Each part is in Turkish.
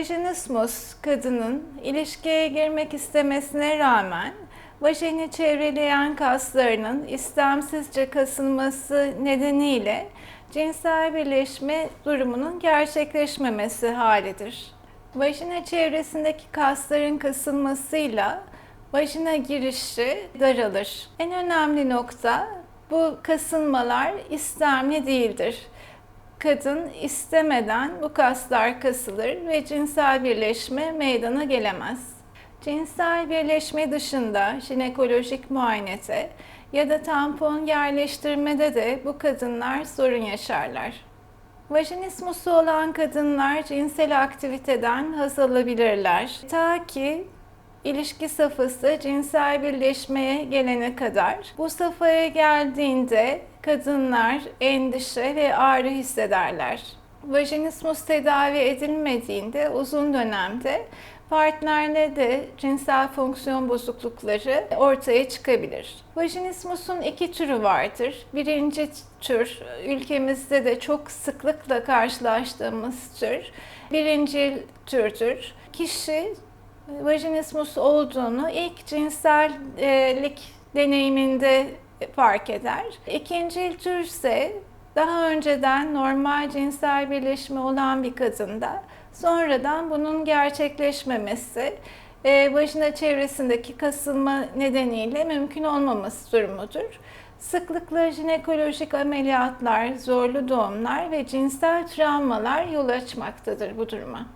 Vajinismus kadının ilişkiye girmek istemesine rağmen vajini çevreleyen kaslarının istemsizce kasılması nedeniyle cinsel birleşme durumunun gerçekleşmemesi halidir. Vajina çevresindeki kasların kasılmasıyla vajina girişi daralır. En önemli nokta bu kasılmalar istemli değildir. Kadın istemeden bu kaslar kasılır ve cinsel birleşme meydana gelemez. Cinsel birleşme dışında jinekolojik muayenete ya da tampon yerleştirmede de bu kadınlar sorun yaşarlar. Vajinismusu olan kadınlar cinsel aktiviteden haz alabilirler. Ta ki ilişki safhası cinsel birleşmeye gelene kadar. Bu safhaya geldiğinde kadınlar endişe ve ağrı hissederler. Vajinismus tedavi edilmediğinde uzun dönemde partnerle de cinsel fonksiyon bozuklukları ortaya çıkabilir. Vajinismusun iki türü vardır. Birinci tür ülkemizde de çok sıklıkla karşılaştığımız tür birinci türdür. Kişi vajinismus olduğunu ilk cinsellik deneyiminde fark eder. İkinci tür ise daha önceden normal cinsel birleşme olan bir kadında sonradan bunun gerçekleşmemesi e, vajina çevresindeki kasılma nedeniyle mümkün olmaması durumudur. Sıklıkla jinekolojik ameliyatlar, zorlu doğumlar ve cinsel travmalar yol açmaktadır bu duruma.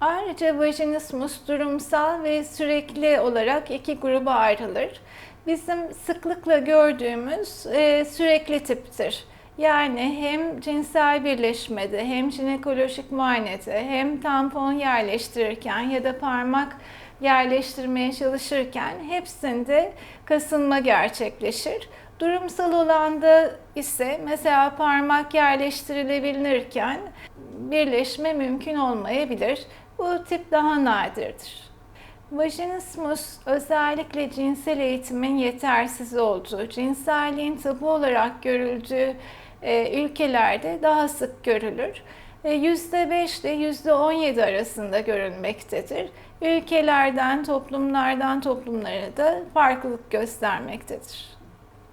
Ayrıca vajinismus durumsal ve sürekli olarak iki gruba ayrılır. Bizim sıklıkla gördüğümüz e, sürekli tiptir. Yani hem cinsel birleşmede hem jinekolojik muayenede hem tampon yerleştirirken ya da parmak yerleştirmeye çalışırken hepsinde kasılma gerçekleşir. Durumsal olanda ise mesela parmak yerleştirilebilirken birleşme mümkün olmayabilir. Bu tip daha nadirdir. Vajinismus özellikle cinsel eğitimin yetersiz olduğu, cinselliğin tabu olarak görüldüğü e, ülkelerde daha sık görülür. %5 ile %17 arasında görülmektedir. Ülkelerden, toplumlardan toplumlara da farklılık göstermektedir.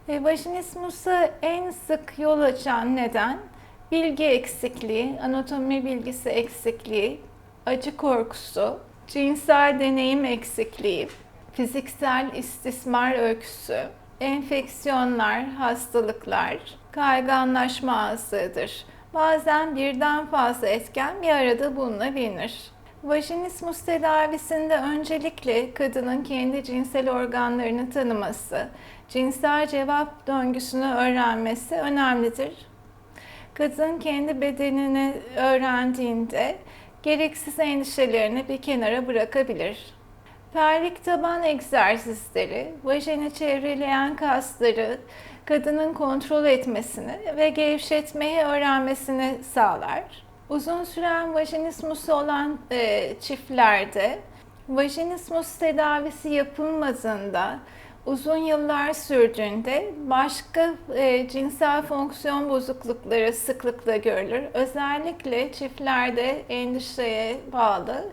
E, vajinismusa en sık yol açan neden bilgi eksikliği, anatomi bilgisi eksikliği, acı korkusu, cinsel deneyim eksikliği, fiziksel istismar öyküsü, enfeksiyonlar, hastalıklar, kayganlaşma azlığıdır. Bazen birden fazla etken bir arada bulunabilir. Vajinismus tedavisinde öncelikle kadının kendi cinsel organlarını tanıması, cinsel cevap döngüsünü öğrenmesi önemlidir. Kadın kendi bedenini öğrendiğinde gereksiz endişelerini bir kenara bırakabilir. Pelvik taban egzersizleri, vajeni çevreleyen kasları kadının kontrol etmesini ve gevşetmeyi öğrenmesini sağlar. Uzun süren vajinismusu olan e, çiftlerde vajinismus tedavisi yapılmadığında uzun yıllar sürdüğünde başka e, cinsel fonksiyon bozuklukları sıklıkla görülür. Özellikle çiftlerde endişeye bağlı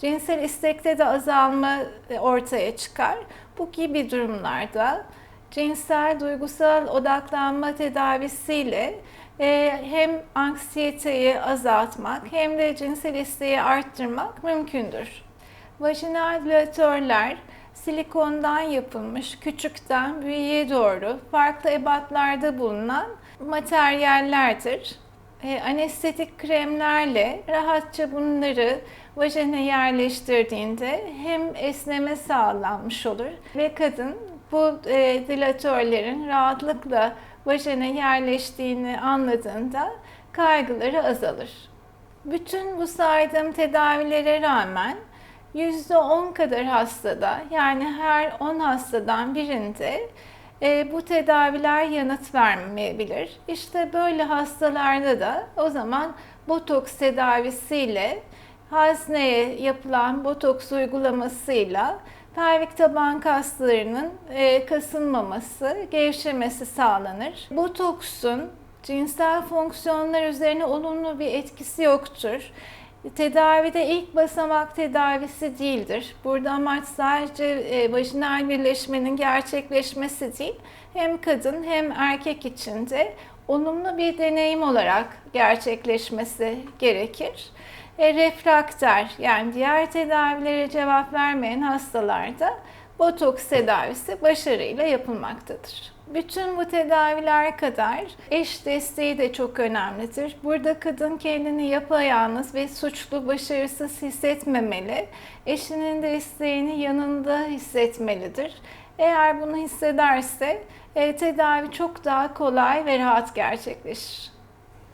cinsel istekte de azalma e, ortaya çıkar. Bu gibi durumlarda cinsel duygusal odaklanma tedavisiyle e, hem anksiyeteyi azaltmak hem de cinsel isteği arttırmak mümkündür. Vajinal dilatörler silikondan yapılmış küçükten büyüğe doğru farklı ebatlarda bulunan materyallerdir. E, anestetik kremlerle rahatça bunları vajene yerleştirdiğinde hem esneme sağlanmış olur ve kadın bu e, dilatörlerin rahatlıkla vajene yerleştiğini anladığında kaygıları azalır. Bütün bu saydığım tedavilere rağmen %10 kadar hastada yani her 10 hastadan birinde e, bu tedaviler yanıt vermeyebilir. İşte böyle hastalarda da o zaman botoks tedavisiyle hazneye yapılan botoks uygulamasıyla pelvik taban kaslarının e, kasılmaması, gevşemesi sağlanır. Botoksun cinsel fonksiyonlar üzerine olumlu bir etkisi yoktur. Tedavide ilk basamak tedavisi değildir. Burada amaç sadece e, vajinal birleşmenin gerçekleşmesi değil, hem kadın hem erkek için de olumlu bir deneyim olarak gerçekleşmesi gerekir. E, refrakter yani diğer tedavilere cevap vermeyen hastalarda botoks tedavisi başarıyla yapılmaktadır. Bütün bu tedaviler kadar eş desteği de çok önemlidir. Burada kadın kendini yapayalnız ve suçlu, başarısız hissetmemeli. Eşinin desteğini yanında hissetmelidir. Eğer bunu hissederse e, tedavi çok daha kolay ve rahat gerçekleşir.